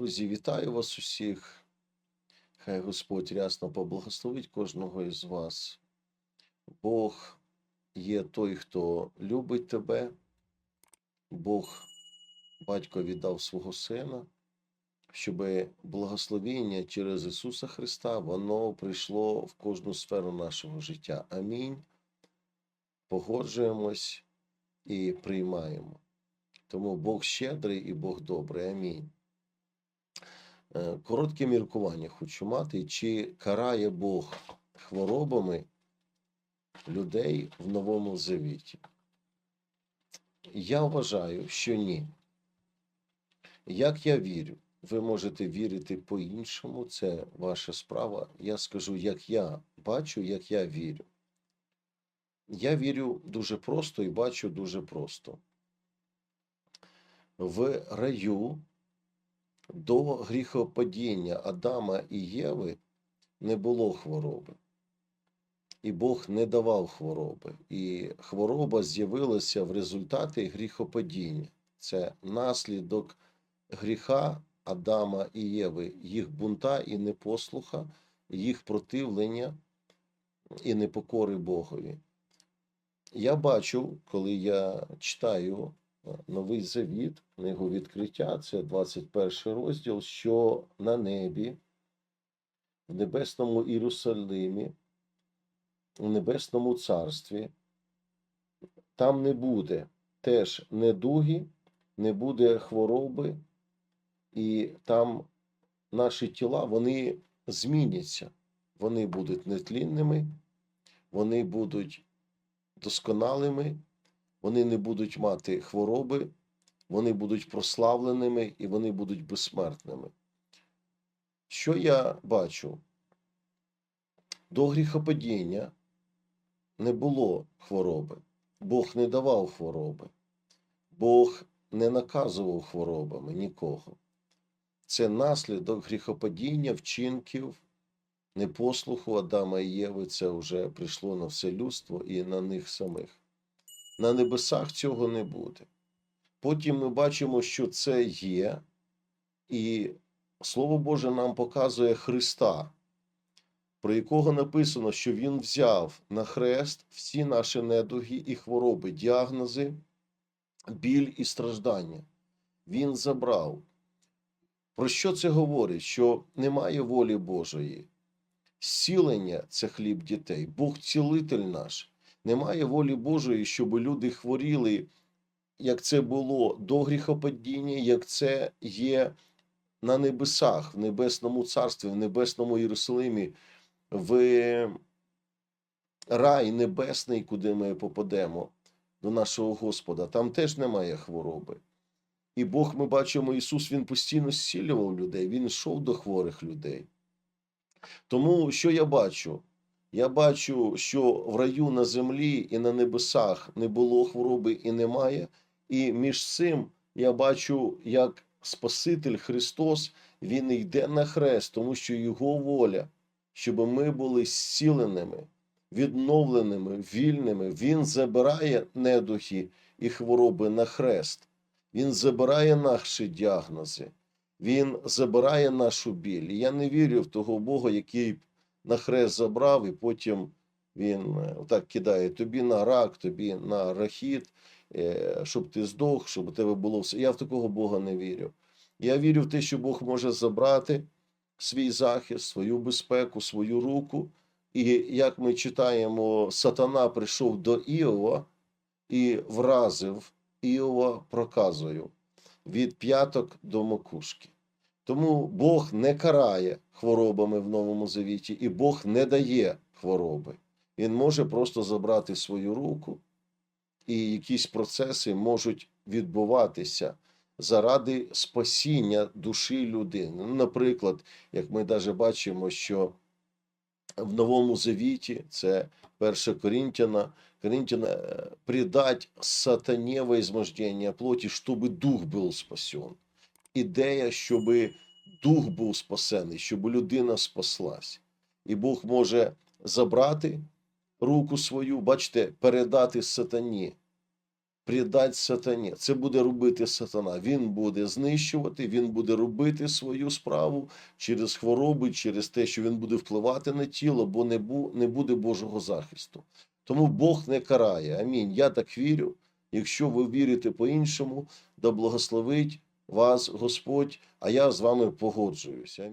Друзі, вітаю вас усіх. Хай Господь рясно поблагословить кожного із вас. Бог є той, хто любить тебе. Бог, батько віддав свого сина, щоб благословіння через Ісуса Христа воно прийшло в кожну сферу нашого життя. Амінь. Погоджуємось і приймаємо. Тому Бог щедрий і Бог добрий. Амінь. Е, Коротке міркування хочу мати, чи карає Бог хворобами людей в Новому Завіті? Я вважаю, що ні. Як я вірю, ви можете вірити по-іншому, це ваша справа. Я скажу, як я бачу, як я вірю. Я вірю дуже просто і бачу дуже просто. В раю до гріхопадіння Адама і Єви не було хвороби. І Бог не давав хвороби. І хвороба з'явилася в результаті гріхопадіння. Це наслідок гріха Адама і Єви, їх бунта і непослуха, їх противлення і непокори Богові. Я бачу, коли я читаю Новий Завіт, книгу відкриття, це 21 розділ, що на небі, в небесному Єрусалимі, у небесному царстві, там не буде теж недуги, не буде хвороби, і там наші тіла вони зміняться. Вони будуть нетлінними, вони будуть досконалими вони не будуть мати хвороби, вони будуть прославленими і вони будуть безсмертними. Що я бачу? До гріхопадіння не було хвороби. Бог не давав хвороби, Бог не наказував хворобами нікого. Це наслідок гріхопадіння, вчинків, непослуху Адама і Єви. Це вже прийшло на все людство і на них самих на небесах цього не буде. Потім ми бачимо, що це є, і Слово Боже нам показує Христа, про якого написано, що Він взяв на хрест всі наші недуги і хвороби, діагнози, біль і страждання. Він забрав. Про що це говорить? Що немає волі Божої. Зцілення це хліб дітей, Бог цілитель наш. Немає волі Божої, щоб люди хворіли, як це було до гріхопадіння, як це є на небесах, в Небесному Царстві, в Небесному Єрусалимі, в рай небесний, куди ми попадемо до нашого Господа. Там теж немає хвороби. І Бог, ми бачимо, Ісус Він постійно зцілював людей, Він йшов до хворих людей. Тому що я бачу? Я бачу, що в раю на землі і на небесах не було хвороби і немає. І між цим я бачу, як Спаситель Христос Він йде на хрест, тому що Його воля, щоб ми були зціленими, відновленими, вільними. Він забирає недухи і хвороби на хрест. Він забирає наші діагнози, Він забирає нашу біль. І я не вірю в того Бога, який на хрест забрав, і потім він е, так кидає тобі на рак, тобі на рахіт, е, щоб ти здох, щоб у тебе було все. Я в такого Бога не вірю. Я вірю в те, що Бог може забрати свій захист, свою безпеку, свою руку. І як ми читаємо, сатана прийшов до Іова і вразив Іова проказою від п'яток до макушки. Тому Бог не карає хворобами в Новому Завіті, і Бог не дає хвороби. Він може просто забрати свою руку, і якісь процеси можуть відбуватися заради спасіння душі людини. Ну, Наприклад, як ми навіть бачимо, що в Новому Завіті це 1 Коринтяна, Коринтяна е, предать сатане во измождение плоті, щоб дух був спасен ідея, щоб дух був спасений, щоб людина спаслась. І Бог може забрати руку свою, бачите, передати сатані. предать сатані. Це буде робити сатана. Він буде знищувати, він буде робити свою справу через хвороби, через те, що він буде впливати на тіло, бо не буде Божого захисту. Тому Бог не карає. Амінь. Я так вірю. Якщо ви вірите по-іншому, да благословить вас Господь, а я з вами погоджуюся.